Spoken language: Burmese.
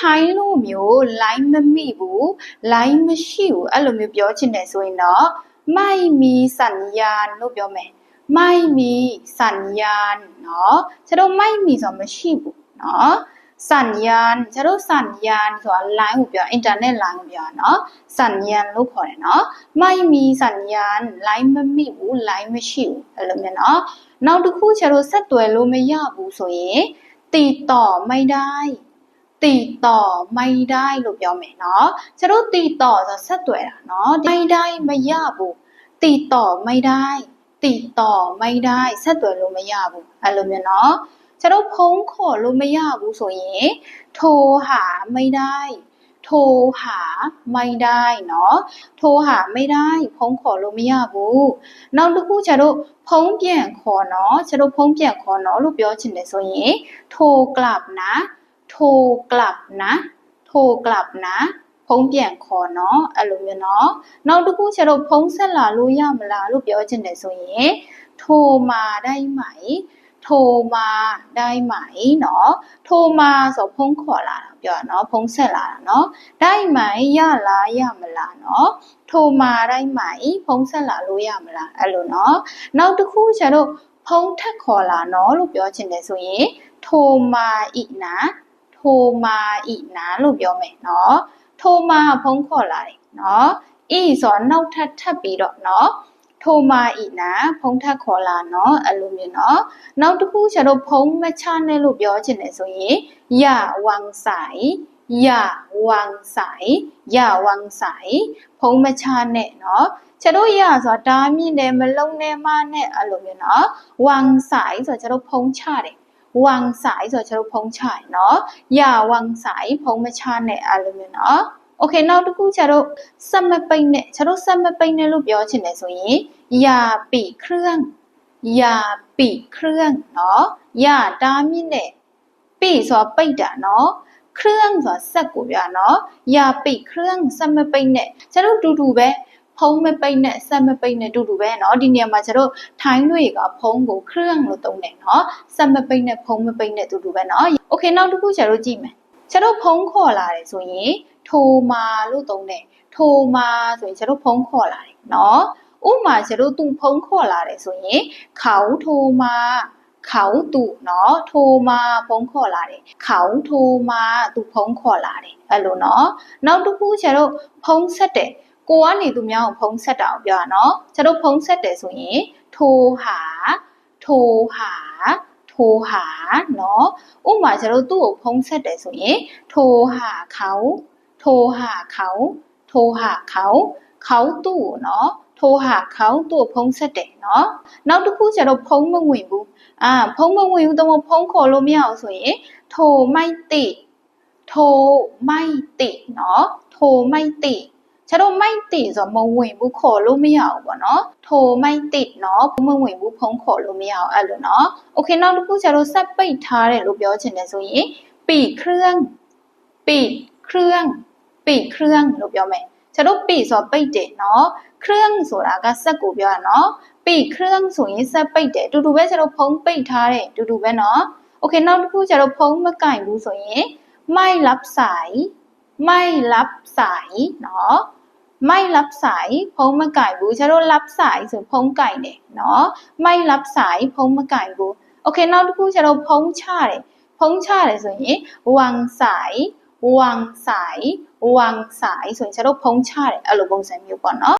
ထိုင်းလိုမျိုး line မမိဘူး line မရှိဘူးအဲ့လိုမျိုးပြောချင်တယ်ဆိုရင်တော့ไม่มีสัญญาณလို့ပြောမယ်ไม่มีสัญญาณเนาะကျတော့ไม่มีဆိုတော့မရှိဘူးเนาะสัญญาณကျတော့สัญญาณဆိုတာ line ကိုပြော internet line ကိုပြောเนาะสัญญาณလို့ခေါ်တယ်เนาะไม่มีสัญญาณ line မမိဘူး line မရှိဘူးအဲ့လိုမျိုးเนาะနောက်တစ်ခုကျတော့ဆက်သွယ်လို့မရဘူးဆိုရင်ติดต่อไม่ได้ ติดต่อไม่ได้လို့ပြောမယ်เนาะကျတို့ติดต่อဆိုဆက်သွယ်တာเนาะไม่ได้မရဘူးติดต่อไม่ได้ ติดต่อไม่ได้ဆက်သွယ်လို့မရဘူးအဲ့လိုမျိုးเนาะကျတို့ဖုန်းခေါ်လို့မရဘူးဆိုရင်โทรหาไม่ได้ โทรหาไม่ได้เนาะโทรหาไม่ได้ဖုန်းခေါ်လို့မရဘူးနောက်တစ်ခုကျတော့ဖုန်းပြန်ခေါ်เนาะကျတော့ဖုန်းပြန်ခေါ်เนาะလို့ပြောချင်တယ်ဆိုရင်โทรกลับนะ โทรกลับนะ โทรกลับนะဖုန်းပြန်ခေါ်เนาะအဲ့လိုမျိုးเนาะနောက်တစ်ခုကျတော့ဖုန်းဆက်လာလို့ရမလားလို့ပြောချင်တယ်ဆိုရင်โทรมาได้ไหมโทรมาได้ไหมเนาะโทรมาဆိုဖုန်းခေါ်လာတာပြောတာเนาะဖုန်းဆက်လာတာเนาะได้ไหมရလားရမလားเนาะโทรมาได้ไหมဖုန်းဆက်လာလို့ရမလားအဲ့လိုเนาะနောက်တစ်ခုကျတော့ဖုန်းထက်ခေါ်လာเนาะလို့ပြောချင်တယ်ဆိုရင်โทรมาอีกนะ ထိုမာဤနာလို့ပြောမယ်နော်ထိုမာဖုံးခေါ်လာတယ်နော်ဤဆိုနောက်ထပ်ထပ်ပြီးတော့နော်ထိုမာဤနာဖုံးထပ်ခေါ်လာနော်အဲ့လိုမျိုးနော်နောက်တစ်ခုကျတော့ဖုံးမချနဲ့လို့ပြောချင်တယ်ဆိုရင်ယဝမ်ဆိုင်ယဝမ်ဆိုင်ယဝမ်ဆိုင်ဖုံးမချနဲ့နော်ကျတို့ရဆိုတာဒါမြင့်တယ်မလုံးနဲ့မနဲ့အဲ့လိုမျိုးနော်ဝမ်ဆိုင်ဆိုတော့ကျတို့ဖုံးချတယ် วางสายဆိုတော့ကျွန်တော်ဖုံးချရเนาะอย่าวางสายဖုံးမချနဲ့အဲ့လိုမျိုးเนาะโอเคနောက်တစ်ခုကျတော့စက်မပိတ်နဲ့ကျွန်တော်စက်မပိတ်နဲ့လို့ပြောချင်တယ်ဆိုရင်อย่าปิดเครื่องอย่าปิดเครื่องเนาะอย่าတားမြင့်နဲ့ปิดဆိုတာပိတ်တာเนาะเครื่องဆိုတာစက်ကိုပြเนาะอย่าปิดเครื่องစက်မပိတ်နဲ့ကျွန်တော်တူတူပဲ ဖုံးမပိတ်နဲ့ဆက်မပိတ်နဲ့တူတူပဲเนาะဒီနေရာမှာကျတော့ထိုင်းတွေကဖုံးကိုเครื่องလို့သုံးတယ်เนาะဆက်မပိတ်နဲ့ဖုံးမပိတ်နဲ့တူတူပဲเนาะโอเคနောက်တစ်ခုကျတော့ကြည့်မယ်ကျတော့ဖုံးခေါ်လာတယ်ဆိုရင်ထိုမာလို့သုံးတယ်ထိုမာဆိုရင်ကျတော့ဖုံးခေါ်လာတယ်เนาะဥမာကျတော့သူဖုံးခေါ်လာတယ်ဆိုရင်เขาโทรมาเขาตุเนาะโทรมาဖုံးခေါ်လာတယ်เขาโทรมาသူဖုံးခေါ်လာတယ်အဲ့လိုเนาะနောက်တစ်ခုကျတော့ဖုံးဆက်တယ် ကိုကနေသူများကိုဖုံးဆက်တာကိုပြောတာနော်ကျွန်တော်ဖုံးဆက်တယ်ဆိုရင်ထိုဟာထိုဟာထိုဟာနော်ဥပမာကျွန်တော်သူ့ကိုဖုံးဆက်တယ်ဆိုရင်ထိုဟာခေါထိုဟာခေါထိုဟာခေါခေါသူ့ကိုနော်ထိုဟာခေါသူ့ကိုဖုံးဆက်တယ်နော်နောက်တစ်ခုကျွန်တော်ဖုံးမဝင်ဘူးအာဖုံးမဝင်ဘူးတော့ဖုံးခေါ်လို့မရအောင်ဆိုရင်ထိုမိုက်တိထိုမိုက်တိနော်ထိုမိုက်တိ ดเนาะโทรไม่ติด ကျတော့မိုက်တိဆိုမဝင်ဘူးခေါ်လို့မရဘူးပေါ့နော်ထိုမိုက်တိနော်မဝင်ဘူးဖုံးခေါ်လို့မရအောင်အဲ့လိုနော်โอเคနောက်တစ်ခုကျတော့ဆက်ပိတ်ထားတယ်လို့ပြောချင်တယ်ဆိုရင်ปีเครื่องปีเครื่องปีเครื่องလို့ပြောမယ်ကျတော့ปีဆိုပိတ်တယ်နော်เครื่องဆိုတာကဆက်ကိုပြောရနော်ปีเครื่องဆိုရင်ဆက်ပိတ်တယ်အတူတူပဲကျတော့ဖုံးပိတ်ထားတယ်အတူတူပဲနော်โอเคနောက်တစ်ခုကျတော့ဖုံးမကင်ဘူးဆိုရင်ไม่รับสาย ไม่รับสายเนาะ ไม่รับสายဖုံးမကင်ဘူးကျတော့ รับสายဆိုဖုံးကင်တယ်เนาะไม่รับสายဖုံးမကင်ဘူးโอเคနောက်တစ်ခုကျတော့ဖုံးချတယ်ဖုံးချတယ်ဆိုရင်วางสายวางสายวางสายဆိုရင်ကျတော့ဖုံးချတယ်အဲ့လိုပုံစံမျိုးပေါ့เนาะ